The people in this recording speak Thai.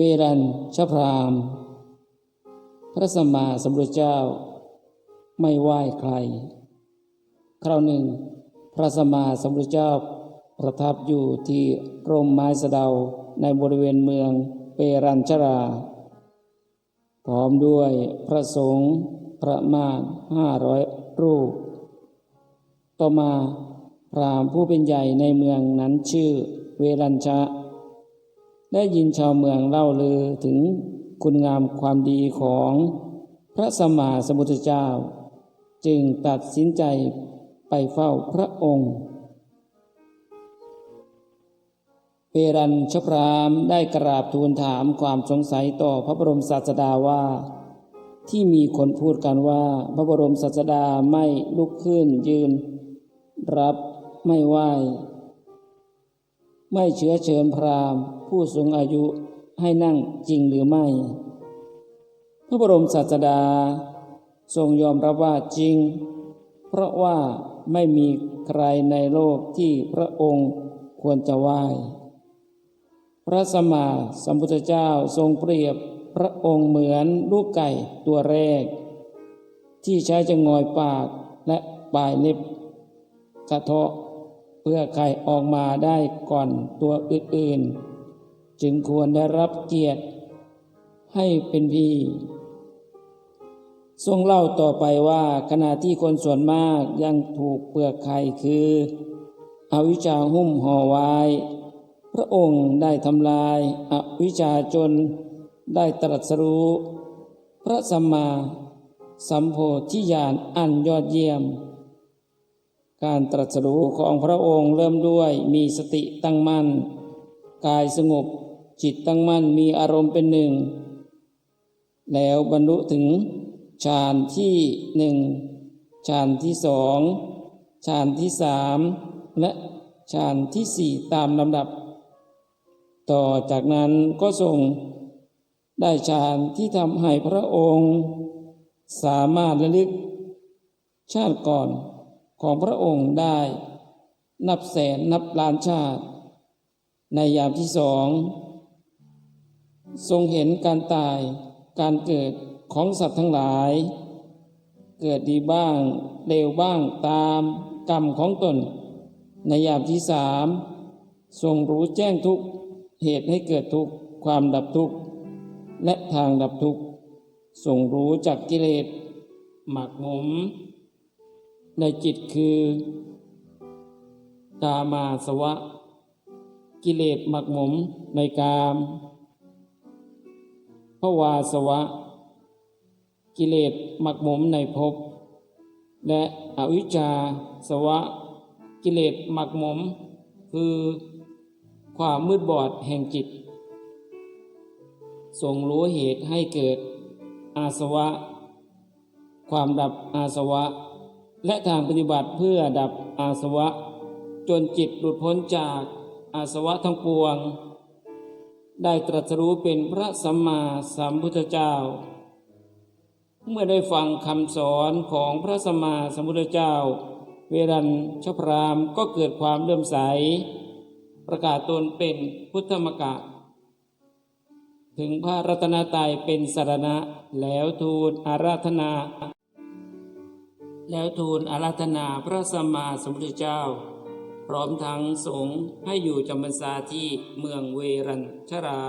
วรัญชพรามพระสัมมาสัมพุทธเจ้า ไม่ไหว้ใคร คราวหนึ่ง พระสัมมาสัมพุทธเจ้าประทับอยู่ที่ร่มไม้สะเดาในบริเวณเมืองเปรัญชรา พร้อมด้วยพระสงฆ์ประมาณห้าร้อยรูป ต่อมาพรามผู้เป็นใหญ่ในเมืองนั้นชื่อเวรัญชะ ได้ยินชาวเมืองเล่าลือถึงคุณงามความดีของพระสมมาสมุทธเจ้า จึงตัดสินใจไปเฝ้าพระองค์ เปรัญชพรามได้กราบทูลถามความสงสัยต่อพระบรมศาสดาว่า ที่มีคนพูดกันว่าพระบรมศาสดาไม่ลุกขึ้นยืน รับไม่ไหว ไม่เชื้อเชิญพราหมณ์ ผู้สูงอายุให้นั่งจริงหรือไม่ พระบรมศาสดา ทรงยอมรับว่าจริง เพราะว่าไม่มีใครในโลกที่พระองค์ควรจะไหว้พระสมมาสัมพุทธเจ้าทรงเปรียบพระองค์เหมือนลูกไก่ตัวแรก ที่ใช้จะงอยปากและปลายเล็บกระเทาะ เพื่อไข่ออกมาได้ก่อนตัวอื่นๆ จึงควรได้รับเกียรติให้เป็นพี่ทรงเล่าต่อไปว่าขณะที่คนส่วนมากยังถูกเปลือกไข่คือ อวิชชาหุ้มห่อไว้ พระองค์ได้ทำลายอวิชชาจนได้ตรัสรู้ พระสัมมาสัมโพธิญาณอันยอดเยี่ยม การตรัสรู้ของพระองค์เริ่มด้วยมีสติตั้งมั่น กายสงบจิตตั้งมั่นมีอารมณ์เป็นหนึ่ง แล้วบรรลุถึงฌานที่หนึ่งฌานที่สองฌานที่สามและฌานที่สี่ตามลำดับ ต่อจากนั้นก็ทรงได้ฌานที่ทำให้พระองค์ สามารถระลึกชาติก่อน ของพระองค์ได้ นับแสนนับล้านชาติ ในยามที่สอง ทรงเห็นการตายการเกิดของสัตว์ทั้งหลาย เกิดดีบ้างเลวบ้างตามกรรมของตน ในยามที่สามทรงรู้แจ้งทุกเหตุให้เกิดทุกความดับทุกข์ และทางดับทุกข์ทรงรู้จักกิเลสหมักหมม ในจิตคือกามาสวะ กิเลสหมักหมมในกามภวาสวะ กิเลสหมักหมมในภพและอวิชชาสวะ กิเลสหมักหมม คือความมืดบอดแห่งจิตทรงรู้เหตุให้เกิดอาสวะ ความดับอาสวะ และทางปฏิบัติเพื่อดับอาสวะ จนจิตหลุดพ้นจากอาสวะทั้งปวง ได้ตรัสรู้เป็นพระสัมมาสัมพุทธเจ้า เมื่อได้ฟังคำสอนของพระสัมมาสัมพุทธเจ้า เวรัญชพรามก็เกิดความเลื่อมใส ประกาศตนเป็นพุทธมกะ ถึงพระรัตนตรัยเป็นสารณะแล้วทูลอาราธนา แล้วทูลอาราธนาพระสัมมาสัมพุทธเจ้า พร้อมทั้งสงฆ์ให้อยู่จำพรรษาที่เมืองเวรัญชรา